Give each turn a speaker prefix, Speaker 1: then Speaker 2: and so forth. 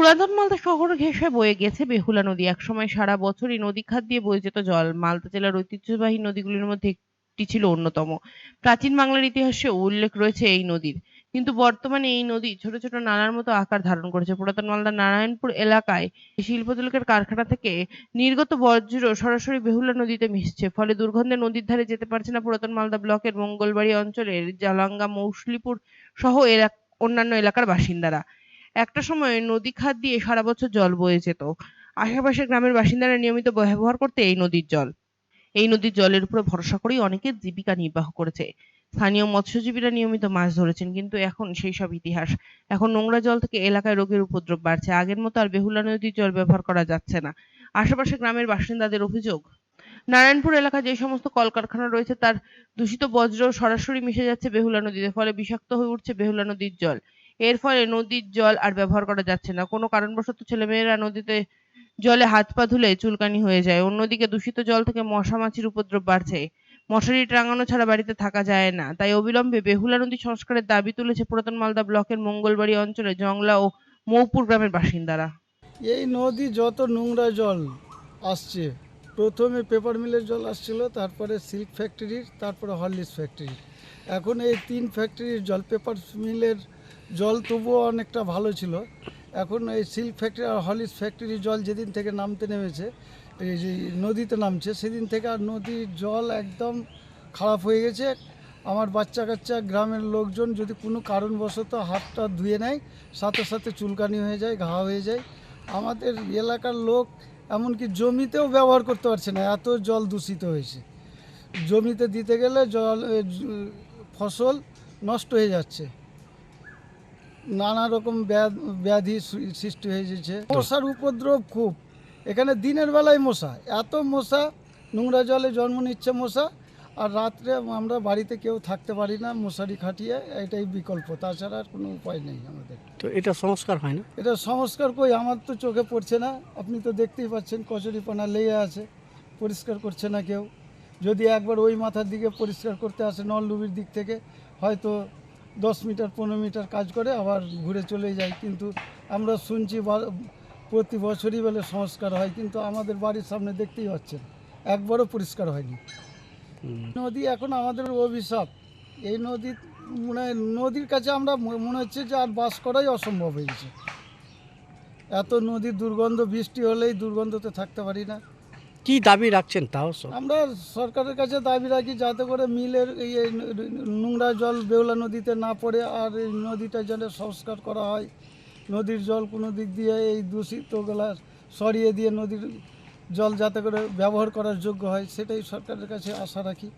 Speaker 1: পুরাতন মালদা শহর ঘেঁষে বয়ে গেছে বেহুলা নদী। একসময় সারা বছরই নদী খাত দিয়ে বয়ে যেত জল। মালদা জেলার ঐতিহ্যবাহী নদীগুলির মধ্যে একটি ছিল অন্যতম। প্রাচীন বাংলার ইতিহাসে উল্লেখ রয়েছে এই নদীর। কিন্তু বর্তমানে এই নদী ছোট ছোট নালার মতো আকার ধারণ করেছে। পুরাতন মালদা নারায়ণপুর এলাকায় শিল্পতুলকের কারখানা থেকে নির্গত বর্জ্য সরাসরি বেহুলা নদীতে মিশছে। ফলে দুর্গন্ধে নদীর ধারে যেতে পারছে না পুরাতন মালদা ব্লকের মঙ্গলবাড়ি অঞ্চলের জালাঙ্গা মৌসলিপুর সহ এলাক অন্যান্য এলাকার বাসিন্দারা। একটা সময় নদী খাত দিয়ে সারা বছর জল বয়ে যেত। আশেপাশের গ্রামের বাসিন্দারা নিয়মিত ব্যবহার করতে এই নদীর জল। এই নদীর জলের উপরে ভরসা করেই অনেকে জীবিকা নির্বাহ করেছে। স্থানীয় মৎস্যজীবীরা নিয়মিত মাছ ধরেছেন, কিন্তু এখন সেই সব ইতিহাস। এখন নোংরা জল থেকে এলাকায় রোগের উপদ্রব বাড়ছে। আগের মতো আর বেহুলা নদীর জল ব্যবহার করা যাচ্ছে না। আশেপাশে গ্রামের বাসিন্দাদের অভিযোগ, নারায়ণপুর এলাকায় যে সমস্ত কলকারখানা রয়েছে তার দূষিত বজ্র সরাসরি মিশে যাচ্ছে বেহুলা নদীতে, ফলে বিষাক্ত হয়ে উঠছে বেহুলা নদীর জল। এর ফলে নদীর জল আর ব্যবহার করা যাচ্ছে না। কোনো কারণবশত ছেলেমেয়েরা নদীতে জলে হাত পা ধুলে চুলকানি হয়ে যায়। অন্যদিকে দূষিত জল থেকে মশা মাছির উপদ্রব বাড়ছে। মশারি টাঙানো ছাড়া বাড়িতে থাকা যায় না। তাই অবিলম্বে বেহুলা নদী সংস্কারের দাবি তুলেছে পুরাতন মালদা ব্লকের মঙ্গলবাড়ি অঞ্চলে জংলা ও মৌপুর গ্রামের বাসিন্দারা।
Speaker 2: এই নদী যত নোংরা জল আসছে, প্রথমে পেপার মিলের জল আসছিল, তারপরে সিল্ক ফ্যাক্টরির, তারপরে হরলিক্স ফ্যাক্টরির। এখন এই তিন ফ্যাক্টরির জল পেপার মিলের জল তবুও অনেকটা ভালো ছিল। এখন এই সিল্ক ফ্যাক্টরি আর হরলিক্স ফ্যাক্টরির জল যেদিন থেকে নামতে নেমেছে, এই যে নদীতে নামছে, সেদিন থেকে আর নদীর জল একদম খারাপ হয়ে গেছে। আমার বাচ্চা কাচ্চা গ্রামের লোকজন যদি কোনো কারণবশত হাতটা ধুয়ে নেয়, সাথে সাথে চুলকানি হয়ে যায়, ঘা হয়ে যায়। আমাদের এলাকার লোক এমনকি জমিতেও ব্যবহার করতে পারছে না, এত জল দূষিত হয়েছে। জমিতে দিতে গেলে জল ফসল নষ্ট হয়ে যাচ্ছে। নানা রকম ব্যাধ- ব্যাধি সৃষ্টি হয়ে যাচ্ছে মশার উপদ্রব খুব। এখানে দিনের বেলায় মশা এত মশা নোংরা জলে জন্ম নিচ্ছে মশা আর রাত্রে আমরা বাড়িতে কেউ থাকতে পারি না মশারি খাটিয়ে এটাই বিকল্প। তাছাড়া আর কোনো উপায় নেই আমাদের।
Speaker 3: তো এটা সংস্কার হয় না?
Speaker 2: এটা সংস্কার কই? আমার তো চোখে পড়ছে না। আপনি তো দেখতেই পাচ্ছেন কচুরিপানা লেগে আছে। পরিষ্কার করছে না কেউ। যদি একবার ওই মাথার দিকে পরিষ্কার করতে আসে নলডুবির দিক থেকে হয়তো দশ মিটার পনেরো মিটার কাজ করে আবার ঘুরে চলে যায়। কিন্তু আমরা শুনছি প্রতি বছরই বলে সংস্কার হয় কিন্তু আমাদের বাড়ির সামনে দেখতেই পাচ্ছেন একবারও পরিষ্কার হয়নি। নদী এখন আমাদের অভিশাপ। এই নদী মনে নদীর কাছে আমরা মনে হচ্ছে যে আর বাস করাই অসম্ভব হয়েছে। এত নদীর দুর্গন্ধ বৃষ্টি হলেই দুর্গন্ধতে থাকতে পারি না।
Speaker 3: কি দাবি রাখছেন তাও
Speaker 2: আমরা সরকারের কাছে দাবি রাখি যাতে করে মিলের এই নোংরা জল বেউলা নদীতে না পড়ে আর এই নদীটা যেন সংস্কার করা হয়। নদীর জল কোনো দিক দিয়ে এই দূষিতগুলা সরিয়ে দিয়ে নদীর জল যাতে করে ব্যবহার করার যোগ্য হয়, সেটাই সরকারের কাছে আশা রাখি।